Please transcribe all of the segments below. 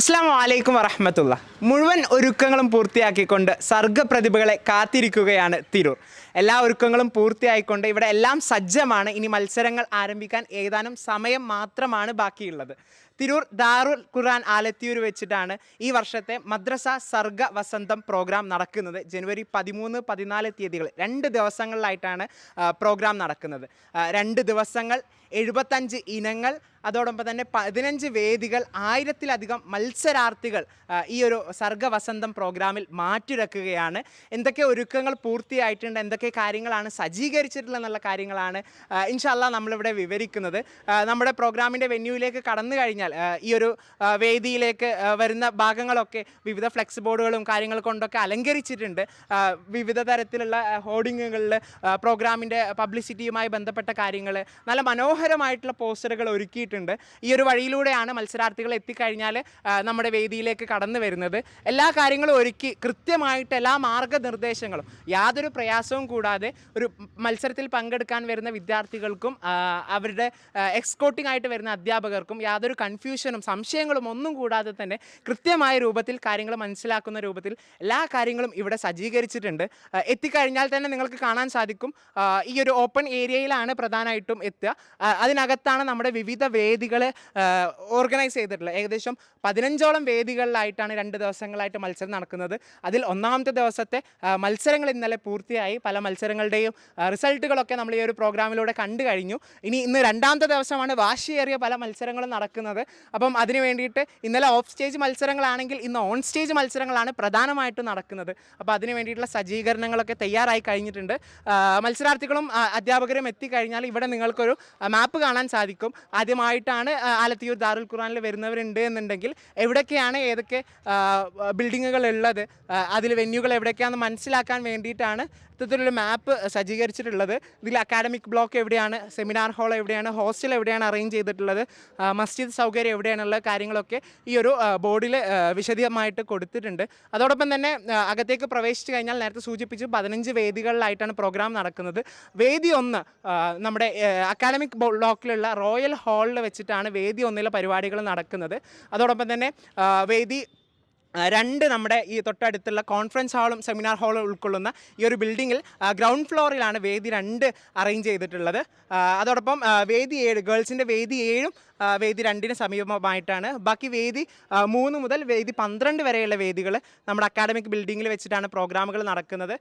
അസ്സാം വലൈക്കും വറഹമത്തുള്ള. മുഴുവൻ ഒരുക്കങ്ങളും പൂർത്തിയാക്കിക്കൊണ്ട് സർഗപ്രതിഭകളെ കാത്തിരിക്കുകയാണ് തിരൂർ. എല്ലാ ഒരുക്കങ്ങളും പൂർത്തിയായിക്കൊണ്ട് ഇവിടെ എല്ലാം സജ്ജമാണ്. ഇനി മത്സരങ്ങൾ ആരംഭിക്കാൻ ഏതാനും സമയം മാത്രമാണ് ബാക്കിയുള്ളത്. തിരൂർ ദാറുൽ ഖുർആൻ ആലത്തിയൂർ വെച്ചിട്ടാണ് ഈ വർഷത്തെ മദ്രസ സർഗ വസന്തം പ്രോഗ്രാം നടക്കുന്നത്. ജനുവരി പതിമൂന്ന് പതിനാല് തീയതികൾ രണ്ട് ദിവസങ്ങളിലായിട്ടാണ് പ്രോഗ്രാം നടക്കുന്നത്. രണ്ട് ദിവസങ്ങൾ എഴുപത്തഞ്ച് ഇനങ്ങൾ അതോടൊപ്പം തന്നെ പതിനഞ്ച് വേദികൾ ആയിരത്തിലധികം മത്സരാർത്ഥികൾ ഈ ഒരു സർഗവസന്തം പ്രോഗ്രാമിൽ മാറ്റുരക്കുകയാണ്. എന്തൊക്കെ ഒരുക്കങ്ങൾ പൂർത്തിയായിട്ടുണ്ട് എന്തൊക്കെ കാര്യങ്ങളാണ് സജ്ജീകരിച്ചിട്ടുള്ളത് എന്നുള്ള കാര്യങ്ങളാണ് ഇൻഷല്ല നമ്മളിവിടെ വിവരിക്കുന്നത്. നമ്മുടെ പ്രോഗ്രാമിന്റെ വെന്യൂവിലേക്ക് കടന്നു കഴിഞ്ഞാൽ ഈ ഒരു വേദിയിലേക്ക് വരുന്ന ഭാഗങ്ങളൊക്കെ വിവിധ ഫ്ലെക്സ് ബോർഡുകളും കാര്യങ്ങൾ കൊണ്ടൊക്കെ അലങ്കരിച്ചിട്ടുണ്ട്. വിവിധ തരത്തിലുള്ള ഹോർഡിങ്ങുകളിൽ പ്രോഗ്രാമിന്റെ പബ്ലിസിറ്റിയുമായി ബന്ധപ്പെട്ട കാര്യങ്ങൾ നല്ല മനോഹരമായിട്ടുള്ള പോസ്റ്ററുകൾ ഒരുക്കിയിട്ടുണ്ട് ഈ ഒരു വഴിയിലൂടെയാണ് മത്സരാർത്ഥികൾ എത്തിക്കഴിഞ്ഞാൽ നമ്മുടെ വേദിയിലേക്ക് കടന്നു വരുന്നത്. എല്ലാ കാര്യങ്ങളും ഒരുക്കി കൃത്യമായിട്ട് എല്ലാ മാർഗനിർദ്ദേശങ്ങളും യാതൊരു പ്രയാസവും കൂടാതെ ഒരു മത്സരത്തിൽ പങ്കെടുക്കാൻ വരുന്ന വിദ്യാർത്ഥികൾക്കും അവരുടെ എക്സ്കോട്ടിംഗ് ആയിട്ട് വരുന്ന അധ്യാപകർക്കും യാതൊരു കൺഫ്യൂഷനും സംശയങ്ങളും ഒന്നും കൂടാതെ തന്നെ കൃത്യമായ രൂപത്തിൽ കാര്യങ്ങൾ മനസ്സിലാക്കുന്ന രൂപത്തിൽ എല്ലാ കാര്യങ്ങളും ഇവിടെ സജ്ജീകരിച്ചിട്ടുണ്ട്. എത്തിക്കഴിഞ്ഞാൽ തന്നെ നിങ്ങൾക്ക് കാണാൻ സാധിക്കും ഈ ഒരു ഓപ്പൺ ഏരിയയിലാണ് പ്രധാനമായിട്ടും എത്തുക. അതിനകത്താണ് നമ്മുടെ വിവിധ വേദികൾ ഓർഗനൈസ് ചെയ്തിട്ടുള്ളത്. ഏകദേശം പതിനഞ്ചോളം വേദികളിലായിട്ടാണ് രണ്ട് ദിവസങ്ങളായിട്ട് മത്സരം നടക്കുന്നത്. അതിൽ ഒന്നാമത്തെ ദിവസത്തെ മത്സരങ്ങൾ ഇന്നലെ പൂർത്തിയായി. പല മത്സരങ്ങളുടെയും റിസൾട്ടുകളൊക്കെ നമ്മൾ ഈ ഒരു പ്രോഗ്രാമിലൂടെ കണ്ടു കഴിഞ്ഞു. ഇനി ഇന്ന് രണ്ടാമത്തെ ദിവസമാണ് വാശിയേറിയ പല മത്സരങ്ങളും നടക്കുന്നത്. അപ്പം അതിന് വേണ്ടിയിട്ട് ഇന്നലെ ഓഫ് സ്റ്റേജ് മത്സരങ്ങളാണെങ്കിൽ ഇന്ന് ഓൺ സ്റ്റേജ് മത്സരങ്ങളാണ് പ്രധാനമായിട്ടും നടക്കുന്നത്. അപ്പോൾ അതിന് വേണ്ടിയിട്ടുള്ള സജ്ജീകരണങ്ങളൊക്കെ തയ്യാറായി കഴിഞ്ഞിട്ടുണ്ട്. മത്സരാർത്ഥികളും അധ്യാപകരും എത്തിക്കഴിഞ്ഞാൽ ഇവിടെ നിങ്ങൾക്കൊരു മാപ്പ് കാണാൻ സാധിക്കും. ആദ്യമായിട്ടാണ് ആ, ആലത്തിയൂർ ദാറുൽ ഖുറാനിൽ വരുന്നവരുണ്ട് എന്നുണ്ടെങ്കിൽ എവിടൊക്കെയാണ് ഏതൊക്കെ ബിൽഡിങ്ങുകൾ ഉള്ളത് അതിൽ വെന്യൂകൾ എവിടേക്കാണെന്ന് മനസ്സിലാക്കാൻ വേണ്ടിയിട്ടാണ് ഇത്തരത്തിലൊരു മാപ്പ് സജ്ജീകരിച്ചിട്ടുള്ളത്. ഇതിൽ അക്കാഡമിക് ബ്ലോക്ക് എവിടെയാണ് സെമിനാർ ഹാൾ എവിടെയാണ് ഹോസ്റ്റൽ എവിടെയാണ് അറേഞ്ച് ചെയ്തിട്ടുള്ളത് മസ്ജിദ് സൗകര്യം എവിടെയാണുള്ള കാര്യങ്ങളൊക്കെ ഈ ഒരു ബോർഡിൽ വിശദമായിട്ട് കൊടുത്തിട്ടുണ്ട്. അതോടൊപ്പം തന്നെ അകത്തേക്ക് പ്രവേശിച്ചു കഴിഞ്ഞാൽ നേരത്തെ സൂചിപ്പിച്ചു പതിനഞ്ച് വേദികളിലായിട്ടാണ് പ്രോഗ്രാം നടക്കുന്നത്. വേദി ഒന്ന് നമ്മുടെ അക്കാഡമിക് ബ്ലോക്കിലുള്ള റോയൽ ഹാളിൽ വെച്ചിട്ടാണ് വേദി ഒന്നിലെ പരിപാടികൾ നടക്കുന്നത്. അതോടൊപ്പം തന്നെ വേദി രണ്ട് നമ്മുടെ ഈ തൊട്ടടുത്തുള്ള കോൺഫറൻസ് ഹാളും സെമിനാർ ഹാളും ഉൾക്കൊള്ളുന്ന ഈ ഒരു ബിൽഡിങ്ങിൽ ഗ്രൗണ്ട് ഫ്ലോറിലാണ് വേദി രണ്ട് അറേഞ്ച് ചെയ്തിട്ടുള്ളത്. അതോടൊപ്പം വേദി ഏഴ് ഗേൾസിന്റെ വേദി ഏഴും വേദി രണ്ടിന് സമീപമായിട്ടാണ്. ബാക്കി വേദി മൂന്ന് മുതൽ വേദി പന്ത്രണ്ട് വരെയുള്ള വേദികൾ നമ്മുടെ അക്കാഡമിക് ബിൽഡിങ്ങിൽ വെച്ചിട്ടാണ് പ്രോഗ്രാമുകൾ നടക്കുന്നത്.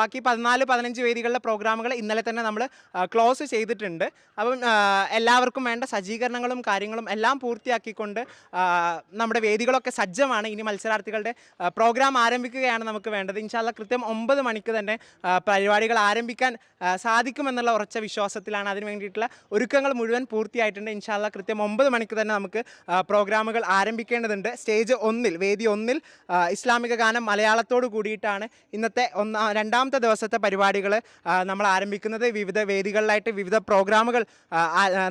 ബാക്കി പതിനാല് പതിനഞ്ച് വേദികളിലെ പ്രോഗ്രാമുകൾ ഇന്നലെ തന്നെ നമ്മൾ ക്ലോസ് ചെയ്തിട്ടുണ്ട്. അപ്പം എല്ലാവർക്കും വേണ്ട സജ്ജീകരണങ്ങളും കാര്യങ്ങളും എല്ലാം പൂർത്തിയാക്കിക്കൊണ്ട് നമ്മുടെ വേദികളൊക്കെ സജ്ജമാണ്. ഇനി മത്സരാർത്ഥികളുടെ പ്രോഗ്രാം ആരംഭിക്കുകയാണ് നമുക്ക് വേണ്ടത്. ഇൻഷാല്ല കൃത്യം ഒമ്പത് മണിക്ക് തന്നെ പരിപാടികൾ ആരംഭിക്കാൻ സാധിക്കുമെന്നുള്ള ഉറച്ച വിശ്വാസത്തിലാണ് അതിന് വേണ്ടിയിട്ടുള്ള ഒരുക്കങ്ങൾ മുഴുവൻ പൂർത്തിയായിട്ടുണ്ട്. ഇൻഷാല്ല കൃത്യം ഒമ്പത് മണിക്ക് തന്നെ നമുക്ക് പ്രോഗ്രാമുകൾ ആരംഭിക്കേണ്ടതുണ്ട്. സ്റ്റേജ് ഒന്നിൽ വേദി ഒന്നിൽ ഇസ്ലാമിക ഗാനം മലയാളത്തോട് കൂടിയിട്ടാണ് ഇന്നത്തെ ഒന്നാ രണ്ടാമത്തെ ദിവസത്തെ പരിപാടികൾ നമ്മൾ ആരംഭിക്കുന്നത്. വിവിധ വേദികളിലായിട്ട് വിവിധ പ്രോഗ്രാമുകൾ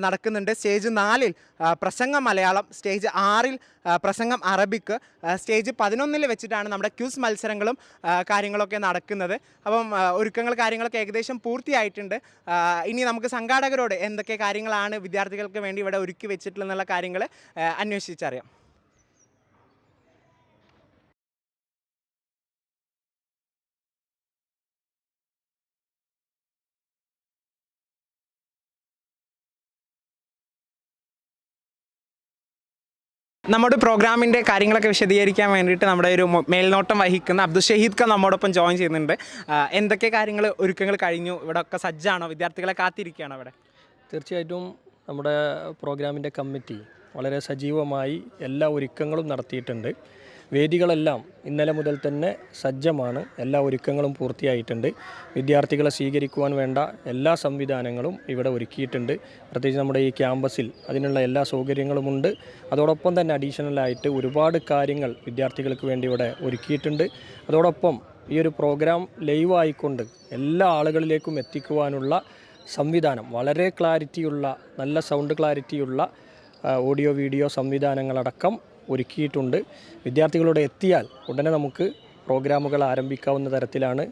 നടക്കുന്നുണ്ട്. സ്റ്റേജ് നാലിൽ പ്രസംഗം മലയാളം സ്റ്റേജ് ആറിൽ പ്രസംഗം അറബിക്ക് സ്റ്റേജ് പതിനൊന്നിൽ വെച്ചിട്ടാണ് നമ്മുടെ ക്യൂസ് മത്സരങ്ങളും കാര്യങ്ങളൊക്കെ നടക്കുന്നത്. അപ്പം ഒരുക്കങ്ങൾ കാര്യങ്ങളൊക്കെ ഏകദേശം പൂർത്തിയായിട്ടുണ്ട്. ഇനി നമുക്ക് സംഘാടകരോട് എന്തൊക്കെ കാര്യങ്ങളാണ് വിദ്യാർത്ഥികൾക്ക് വേണ്ടി ഇവിടെ ഒരുക്കി വെച്ചിട്ടുള്ള കാര്യങ്ങൾ അന്വേഷിച്ചറിയാം. നമ്മുടെ പ്രോഗ്രാമിന്റെ കാര്യങ്ങളൊക്കെ വിശദീകരിക്കാൻ വേണ്ടിയിട്ട് നമ്മുടെ ഒരു മേൽനോട്ടം വഹിക്കുന്ന അബ്ദുൽ ഷഹീദ് ഖാൻ നമ്മോടൊപ്പം ജോയിൻ ചെയ്യുന്നുണ്ട്. എന്തൊക്കെ കാര്യങ്ങൾ ഒരുക്കങ്ങൾ കഴിഞ്ഞു? ഇവിടെ ഒക്കെ സജ്ജാണോ? വിദ്യാർത്ഥികളെ കാത്തിരിക്കുകയാണോ അവിടെ? തീർച്ചയായിട്ടും നമ്മുടെ പ്രോഗ്രാമിന്റെ കമ്മിറ്റി വളരെ സജീവമായി എല്ലാ ഒരുക്കങ്ങളും നടത്തിയിട്ടുണ്ട്. വേദികളെല്ലാം ഇന്നലെ മുതൽ തന്നെ സജ്ജമാണ്. എല്ലാ ഒരുക്കങ്ങളും പൂർത്തിയായിട്ടുണ്ട്. വിദ്യാർത്ഥികളെ സ്വീകരിക്കുവാൻ വേണ്ട എല്ലാ സംവിധാനങ്ങളും ഇവിടെ ഒരുക്കിയിട്ടുണ്ട്. പ്രത്യേകിച്ച് നമ്മുടെ ഈ ക്യാമ്പസിൽ അതിനുള്ള എല്ലാ സൗകര്യങ്ങളുമുണ്ട് അതോടൊപ്പം തന്നെ അഡീഷണലായിട്ട് ഒരുപാട് കാര്യങ്ങൾ വിദ്യാർത്ഥികൾക്ക് വേണ്ടി ഇവിടെ ഒരുക്കിയിട്ടുണ്ട്. അതോടൊപ്പം ഈ ഒരു പ്രോഗ്രാം ലൈവായിക്കൊണ്ട് എല്ലാ ആളുകളിലേക്കും എത്തിക്കുവാനുള്ള സംവിധാനം. വളരെ ക്ലാരിറ്റിയുള്ള നല്ല സൗണ്ട് ക്ലാരിറ്റിയുള്ള ഓഡിയോ വീഡിയോ സംവിധാനങ്ങളടക്കം ഒരുക്കിയിട്ടുണ്ട്. വിദ്യാർത്ഥികളോട് എത്തിയാൽ ഉടനെ നമുക്ക് പ്രോഗ്രാമുകൾ ആരംഭിക്കാവുന്ന തരത്തിലാണ്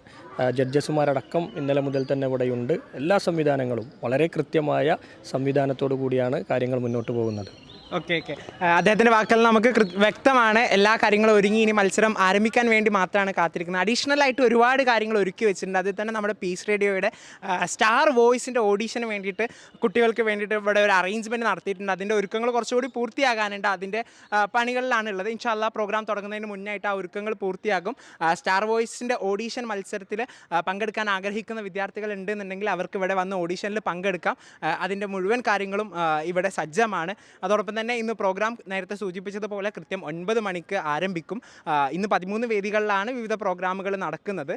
ജഡ്ജസുമാരടക്കം ഇന്നലെ മുതൽ തന്നെ ഇവിടെയുണ്ട്. എല്ലാ സംവിധാനങ്ങളും വളരെ കൃത്യമായ സംവിധാനത്തോടു കൂടിയാണ് കാര്യങ്ങൾ മുന്നോട്ട് പോകുന്നത്. ഓക്കെ ഓക്കെ അദ്ദേഹത്തിന്റെ വാക്കുകൾ നമുക്ക് വ്യക്തമാണ് എല്ലാ കാര്യങ്ങളും ഒരുങ്ങി ഇനി മത്സരം ആരംഭിക്കാൻ വേണ്ടി മാത്രമാണ് കാത്തിരിക്കുന്നത്. അഡീഷണൽ ആയിട്ട് ഒരുപാട് കാര്യങ്ങൾ ഒരുക്കി വെച്ചിട്ടുണ്ട്. അതിൽ തന്നെ നമ്മുടെ പീസ് റേഡിയോയുടെ സ്റ്റാർ വോയിസിന്റെ ഓഡീഷന് വേണ്ടിയിട്ട് കുട്ടികൾക്ക് വേണ്ടിയിട്ട് ഇവിടെ ഒരു അറേഞ്ച്മെന്റ് നടത്തിയിട്ടുണ്ട്. അതിന്റെ ഒരുക്കങ്ങൾ കുറച്ചുകൂടി പൂർത്തിയാകാനുണ്ട്. അതിന്റെ പണികളിലാണ് ഉള്ളത് ഇൻഷാല്ല പ്രോഗ്രാം തുടങ്ങുന്നതിന് മുന്നായിട്ട് ആ ഒരുക്കങ്ങൾ പൂർത്തിയാകും. സ്റ്റാർ വോയിസിന്റെ ഓഡീഷൻ മത്സരത്തിൽ പങ്കെടുക്കാൻ ആഗ്രഹിക്കുന്ന വിദ്യാർത്ഥികൾ ഉണ്ടെന്നുണ്ടെങ്കിൽ അവർക്ക് ഇവിടെ വന്ന് ഓഡീഷനിൽ പങ്കെടുക്കാം. അതിന്റെ മുഴുവൻ കാര്യങ്ങളും ഇവിടെ സജ്ജമാണ്. അതോടൊപ്പം തന്നെ ഇന്ന് പ്രോഗ്രാം നേരത്തെ സൂചിപ്പിച്ചതുപോലെ കൃത്യം ഒൻപത് മണിക്ക് ആരംഭിക്കും. ഇന്ന് പതിമൂന്ന് വേദികളിലാണ് വിവിധ പ്രോഗ്രാമുകൾ നടക്കുന്നത്.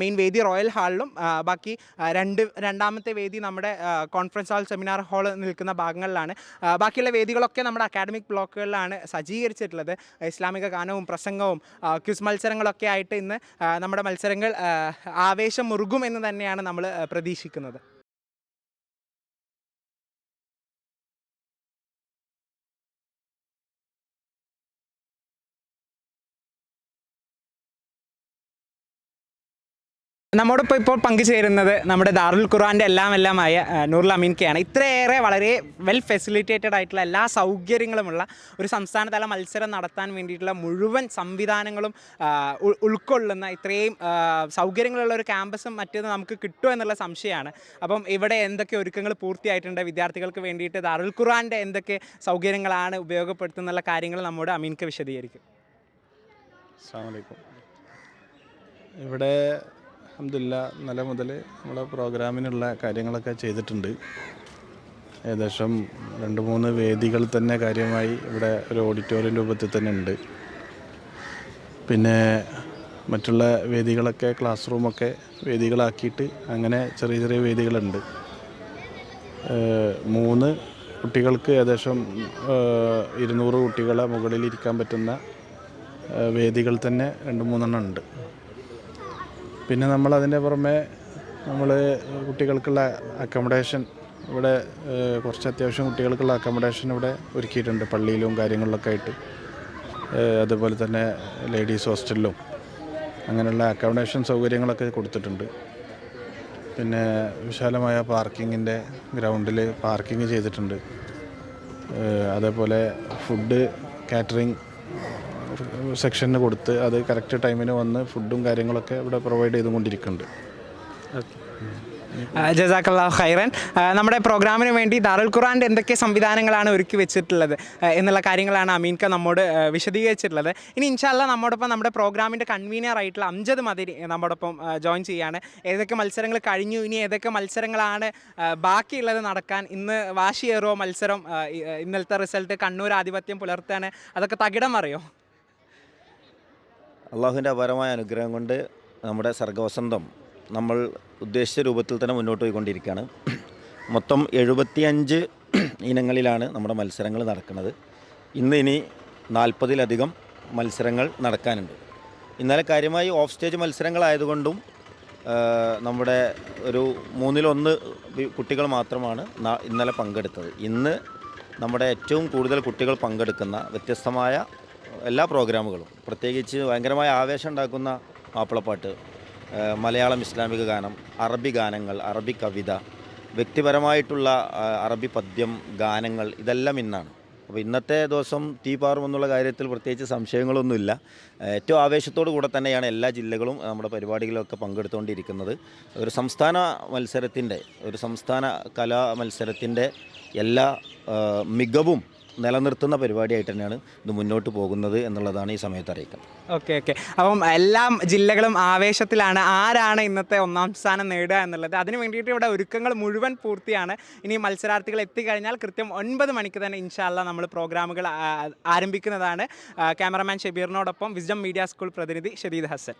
മെയിൻ വേദി റോയൽ ഹാളിലും ബാക്കി രണ്ട് രണ്ടാമത്തെ വേദി നമ്മുടെ കോൺഫറൻസ് ഹാൾ സെമിനാർ ഹാൾ നിൽക്കുന്ന ഭാഗങ്ങളിലാണ്. ബാക്കിയുള്ള വേദികളൊക്കെ നമ്മുടെ അക്കാഡമിക് ബ്ലോക്കുകളിലാണ് സജ്ജീകരിച്ചിട്ടുള്ളത്. ഇസ്ലാമിക ഗാനവും പ്രസംഗവും ക്വിസ് മത്സരങ്ങളൊക്കെ ആയിട്ട് ഇന്ന് നമ്മുടെ മത്സരങ്ങൾ ആവേശം മുറുകും എന്ന് തന്നെയാണ് നമ്മൾ പ്രതീക്ഷിക്കുന്നത്. നമ്മോടൊപ്പം ഇപ്പോൾ പങ്കുചേരുന്നത് നമ്മുടെ ദാറുൽ ഖുർആന്റെ എല്ലാം എല്ലാമായ നൂറുൽ അമീൻകയാണ് ഇത്രയേറെ വളരെ വെൽ ഫെസിലിറ്റേറ്റഡ് ആയിട്ടുള്ള എല്ലാ സൗകര്യങ്ങളുമുള്ള ഒരു സംസ്ഥാനതല മത്സരം നടത്താൻ വേണ്ടിയിട്ടുള്ള മുഴുവൻ സംവിധാനങ്ങളും ഉൾക്കൊള്ളുന്ന ഇത്രയും സൗകര്യങ്ങളുള്ള ഒരു ക്യാമ്പസും മറ്റേത് നമുക്ക് കിട്ടുമോ എന്നുള്ള സംശയമാണ്. അപ്പം ഇവിടെ എന്തൊക്കെ ഒരുക്കങ്ങൾ പൂർത്തിയായിട്ടുണ്ട്? വിദ്യാർത്ഥികൾക്ക് വേണ്ടിയിട്ട് ദാറുൽ ഖുർആന്റെ എന്തൊക്കെ സൗകര്യങ്ങളാണ് ഉപയോഗപ്പെടുത്തുന്നുള്ള കാര്യങ്ങൾ നമ്മുടെ അമീൻക്ക് വിശദീകരിക്കും. ഇവിടെ അഹമ്മദില്ല നില മുതൽ നമ്മളെ പ്രോഗ്രാമിനുള്ള കാര്യങ്ങളൊക്കെ ചെയ്തിട്ടുണ്ട്. ഏകദേശം രണ്ട് മൂന്ന് വേദികൾ തന്നെ കാര്യമായി ഇവിടെ ഒരു ഓഡിറ്റോറിയം രൂപത്തിൽ തന്നെ ഉണ്ട്. പിന്നെ മറ്റുള്ള വേദികളൊക്കെ ക്ലാസ് റൂമൊക്കെ വേദികളാക്കിയിട്ട് അങ്ങനെ ചെറിയ ചെറിയ വേദികളുണ്ട്. മൂന്ന് കുട്ടികൾക്ക് ഏകദേശം ഇരുന്നൂറ് കുട്ടികളെ മുകളിൽ ഇരിക്കാൻ പറ്റുന്ന വേദികൾ തന്നെ രണ്ട് മൂന്നെണ്ണം ഉണ്ട്. പിന്നെ നമ്മൾ അതിന്റെ പുറമെ നമ്മൾ കുട്ടികൾക്കുള്ള അക്കോമഡേഷൻ ഇവിടെ കുറച്ച് അത്യാവശ്യം കുട്ടികൾക്കുള്ള അക്കോമഡേഷൻ ഇവിടെ ഒരുക്കിയിട്ടുണ്ട് പള്ളിയിലും കാര്യങ്ങളിലൊക്കെ ആയിട്ട്. അതുപോലെ തന്നെ ലേഡീസ് ഹോസ്റ്റലിലും അങ്ങനെയുള്ള അക്കോമഡേഷൻ സൗകര്യങ്ങളൊക്കെ കൊടുത്തിട്ടുണ്ട്. പിന്നെ വിശാലമായ പാർക്കിങ്ങിന്റെ ഗ്രൗണ്ടിൽ പാർക്കിംഗ് ചെയ്തിട്ടുണ്ട്. അതേപോലെ ഫുഡ് കാറ്ററിംഗ് സെക്ഷന് കൊടുത്ത് അത് കറക്റ്റ് ടൈമിന് വന്ന് ഫുഡും കാര്യങ്ങളൊക്കെ ഇവിടെ പ്രൊവൈഡ് ചെയ്തുകൊണ്ടിരിക്കുന്നുണ്ട്. ജസാക്കല്ലാ ഖൈറൻ. നമ്മുടെ പ്രോഗ്രാമിന് വേണ്ടി ദാറുൽ ഖുറാന്റെ എന്തൊക്കെ സംവിധാനങ്ങളാണ് ഒരുക്കി വെച്ചിട്ടുള്ളത്? എന്നുള്ള കാര്യങ്ങളാണ് അമീൻക നമ്മോട് വിശദീകരിച്ചിട്ടുള്ളത്. ഇനി ഇൻഷാല്ല നമ്മോടൊപ്പം നമ്മുടെ പ്രോഗ്രാമിന്റെ കൺവീനർ ആയിട്ടുള്ള അംജദ് മതിരി നമ്മോടൊപ്പം ജോയിൻ ചെയ്യാണ്. ഏതൊക്കെ മത്സരങ്ങൾ കഴിഞ്ഞു? ഇനി ഏതൊക്കെ മത്സരങ്ങളാണ് ബാക്കിയുള്ളത് നടക്കാൻ? ഇന്ന് വാശിയേറോ മത്സരം ഇന്നലത്തെ റിസൾട്ട് കണ്ണൂർ ആധിപത്യം പുലർത്താണ് അതൊക്കെ തകിടം അറിയോ അള്ളാഹുവിന്റെ അപാരമായ അനുഗ്രഹം കൊണ്ട് നമ്മുടെ സർഗവസന്തം നമ്മൾ ഉദ്ദേശിച്ച രൂപത്തിൽ തന്നെ മുന്നോട്ട് പോയിക്കൊണ്ടിരിക്കുകയാണ്. മൊത്തം എഴുപത്തിയഞ്ച് ഇനങ്ങളിലാണ് നമ്മുടെ മത്സരങ്ങൾ നടക്കുന്നത്. ഇന്ന് ഇനി നാൽപ്പതിലധികം മത്സരങ്ങൾ നടക്കാനുണ്ട്. ഇന്നലെ കാര്യമായി ഓഫ് സ്റ്റേജ് മത്സരങ്ങളായതുകൊണ്ടും നമ്മുടെ ഒരു മൂന്നിലൊന്ന് കുട്ടികൾ മാത്രമാണ് ഇന്നലെ പങ്കെടുത്തത്. ഇന്ന് നമ്മുടെ ഏറ്റവും കൂടുതൽ കുട്ടികൾ പങ്കെടുക്കുന്ന വ്യത്യസ്തമായ എല്ലാ പ്രോഗ്രാമുകളും. പ്രത്യേകിച്ച് ഭയങ്കരമായ ആവേശം ഉണ്ടാക്കുന്ന മാപ്പിളപ്പാട്ട് മലയാളം ഇസ്ലാമിക ഗാനം അറബി ഗാനങ്ങൾ അറബി കവിത വ്യക്തിപരമായിട്ടുള്ള അറബി പദ്യം ഗാനങ്ങൾ ഇതെല്ലാം ഇന്നാണ്. അപ്പോൾ ഇന്നത്തെ ദിവസം തീ പാറുമെന്നുള്ള കാര്യത്തിൽ പ്രത്യേകിച്ച് സംശയങ്ങളൊന്നുമില്ല. ഏറ്റവും ആവേശത്തോടു കൂടെ തന്നെയാണ് എല്ലാ ജില്ലകളും നമ്മുടെ പരിപാടികളിലൊക്കെ പങ്കെടുത്തുകൊണ്ടിരിക്കുന്നത് ഒരു സംസ്ഥാന മത്സരത്തിന്റെ ഒരു സംസ്ഥാന കലാ മത്സരത്തിന്റെ എല്ലാ മികവും നിലനിർത്തുന്ന പരിപാടിയായിട്ട് തന്നെയാണ് ഇത് മുന്നോട്ട് പോകുന്നത് എന്നുള്ളതാണ് ഈ സമയത്ത് അറിയിക്കുന്നത് ഓക്കെ ഓക്കെ. അപ്പം എല്ലാ ജില്ലകളും ആവേശത്തിലാണ്. ആരാണ് ഇന്നത്തെ ഒന്നാം സ്ഥാനം നേടുക എന്നുള്ളത്? അതിന് വേണ്ടിയിട്ട് ഇവിടെ ഒരുക്കങ്ങൾ മുഴുവൻ പൂർത്തിയാണ്. ഇനി മത്സരാർത്ഥികൾ എത്തിക്കഴിഞ്ഞാൽ കൃത്യം ഒൻപത് മണിക്ക് തന്നെ ഇൻഷാല്ല നമ്മൾ പ്രോഗ്രാമുകൾ ആരംഭിക്കുന്നതാണ്. ക്യാമറമാൻ ഷബീറിനോടൊപ്പം വിസ്ഡം മീഡിയ സ്കൂൾ പ്രതിനിധി ഷരീദ് ഹസൻ.